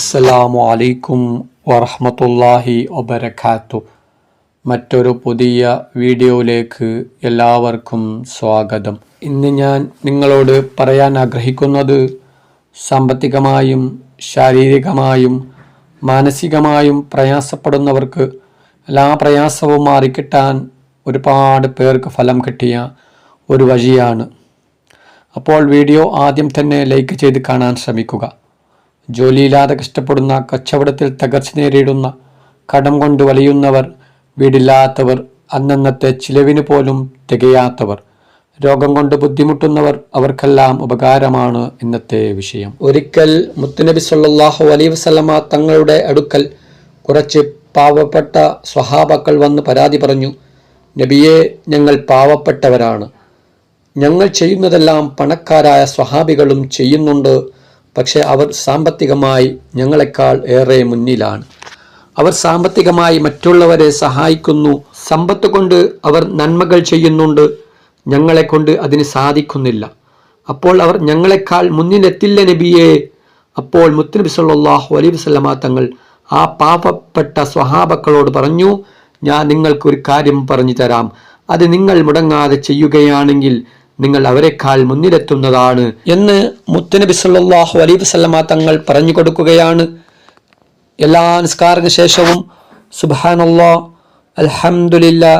അസ്സലാമു അലൈക്കും വറഹമത്തല്ലാഹി വബരക്കാത്തു മറ്റൊരു പുതിയ വീഡിയോയിലേക്ക് എല്ലാവർക്കും സ്വാഗതം. ഇന്ന് ഞാൻ നിങ്ങളോട് പറയാൻ ആഗ്രഹിക്കുന്നത് സാമ്പത്തികമായും ശാരീരികമായും മാനസികമായും പ്രയാസപ്പെടുന്നവർക്ക് എല്ലാ പ്രയാസവും മാറിക്കിട്ടാൻ ഒരുപാട് പേർക്ക് ഫലം കിട്ടിയ ഒരു വഴിയാണ്. അപ്പോൾ വീഡിയോ ആദ്യം തന്നെ ലൈക്ക് ചെയ്ത് കാണാൻ ശ്രമിക്കുക. ജോലിയില്ലാതെ കഷ്ടപ്പെടുന്ന കച്ചവടത്തിൽ തകർച്ച നേരിടുന്ന കടം കൊണ്ട് വലയുന്നവർ വീടില്ലാത്തവർ അന്നന്നത്തെ ചിലവിന് പോലും തികയാത്തവർ രോഗം കൊണ്ട് ബുദ്ധിമുട്ടുന്നവർ അവർക്കെല്ലാം ഉപകാരമാണ് ഇന്നത്തെ വിഷയം. ഒരിക്കൽ മുത്തുനബി സല്ലാഹു അലൈഹി വസല്ലമ തങ്ങളുടെ അടുക്കൽ കുറച്ച് പാവപ്പെട്ട സ്വഹാബക്കൾ വന്ന് പരാതി പറഞ്ഞു നബിയെ ഞങ്ങൾ പാവപ്പെട്ടവരാണ്. ഞങ്ങൾ ചെയ്യുന്നതെല്ലാം പണക്കാരായ സ്വഹാബികളും ചെയ്യുന്നുണ്ട്. പക്ഷെ അവർ സാമ്പത്തികമായി ഞങ്ങളെക്കാൾ ഏറെ മുന്നിലാണ്. അവർ സാമ്പത്തികമായി മറ്റുള്ളവരെ സഹായിക്കുന്നു. സമ്പത്ത് കൊണ്ട് അവർ നന്മകൾ ചെയ്യുന്നുണ്ട്. ഞങ്ങളെ കൊണ്ട് അതിന് സാധിക്കുന്നില്ല. അപ്പോൾ അവർ ഞങ്ങളെക്കാൾ മുന്നിലെത്തില്ല നബിയെ. അപ്പോൾ മുത്തുനബി സല്ലല്ലാഹു അലൈഹി വസല്ലമ തങ്ങൾ ആ പാപപ്പെട്ട സ്വഹാബക്കളോട് പറഞ്ഞു ഞാൻ നിങ്ങൾക്കൊരു കാര്യം പറഞ്ഞു തരാം. അത് നിങ്ങൾ മുടങ്ങാതെ ചെയ്യുകയാണെങ്കിൽ നിങ്ങൾ അവരെക്കാൾ മുന്നിലെത്തുന്നതാണ് എന്ന് മുത്തനബി സല്ലാഹു അലൈഹി വസ്ലമ തങ്ങൾ പറഞ്ഞു കൊടുക്കുകയാണ്. എല്ലാ നിസ്കാരത്തിന് ശേഷവും സുബ്ഹാനല്ലാ അൽഹംദുലില്ലാ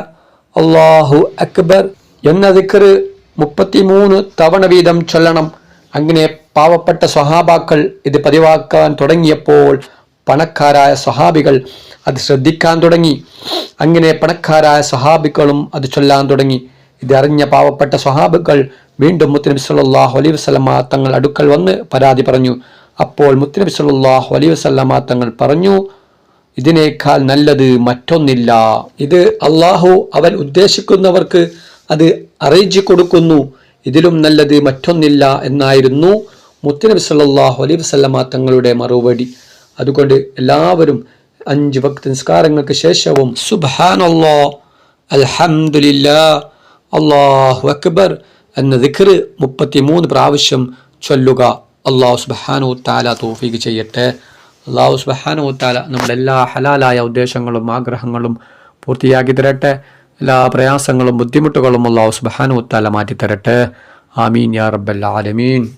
അള്ളാഹു അക്ബർ എന്ന ദിക്ർ മുപ്പത്തിമൂന്ന് തവണ വീതം ചൊല്ലണം. അങ്ങനെ പാവപ്പെട്ട സ്വഹാബാക്കൾ ഇത് പതിവാക്കാൻ തുടങ്ങിയപ്പോൾ പണക്കാരായ സ്വഹാബികൾ അത് ശ്രദ്ധിക്കാൻ തുടങ്ങി. അങ്ങനെ പണക്കാരായ സ്വഹാബികളും അത് ചൊല്ലാൻ തുടങ്ങി. ഇതറിഞ്ഞ പാവപ്പെട്ട സ്വഹാബുകൾ വീണ്ടും മുത്തനബി സല്ലാഹു അലൈഹി വസ്ലമ തങ്ങൾ അടുക്കൽ വന്ന് പരാതി പറഞ്ഞു. അപ്പോൾ മുത്തനബി സല്ലാഹു അലൈഹി വസ്ലമ തങ്ങൾ പറഞ്ഞു ഇതിനേക്കാൾ നല്ലത് മറ്റൊന്നില്ല. ഇത് അള്ളാഹു അവൻ ഉദ്ദേശിക്കുന്നവർക്ക് അത് അറിയിച്ചു കൊടുക്കുന്നു. ഇതിലും നല്ലത് മറ്റൊന്നില്ല എന്നായിരുന്നു മുത്തനബി സല്ലാഹു അലൈഹി വസ്ലമ തങ്ങളുടെ മറുപടി. അതുകൊണ്ട് എല്ലാവരും അഞ്ച് ഭക്തി നിസ്കാരങ്ങൾക്ക് ശേഷവും സുബാനുള്ള അൽഹംദുലില്ലാ അള്ളാഹു അക്ബർ എന്ന ദിക്ർ മുപ്പത്തിമൂന്ന് പ്രാവശ്യം ചൊല്ലുക. അള്ളാഹു സുബഹാനു താല തോഫീക്ക് ചെയ്യട്ടെ. അള്ളാഹു സുബഹാനു താല നമ്മുടെ എല്ലാ ഹലാലായ ഉദ്ദേശങ്ങളും ആഗ്രഹങ്ങളും പൂർത്തിയാക്കി തരട്ടെ. എല്ലാ പ്രയാസങ്ങളും ബുദ്ധിമുട്ടുകളും അള്ളാഹു സുബഹാനു താല മാറ്റി തരട്ടെ ആമീൻ യാ റബ്ബൽ ആലമീൻ.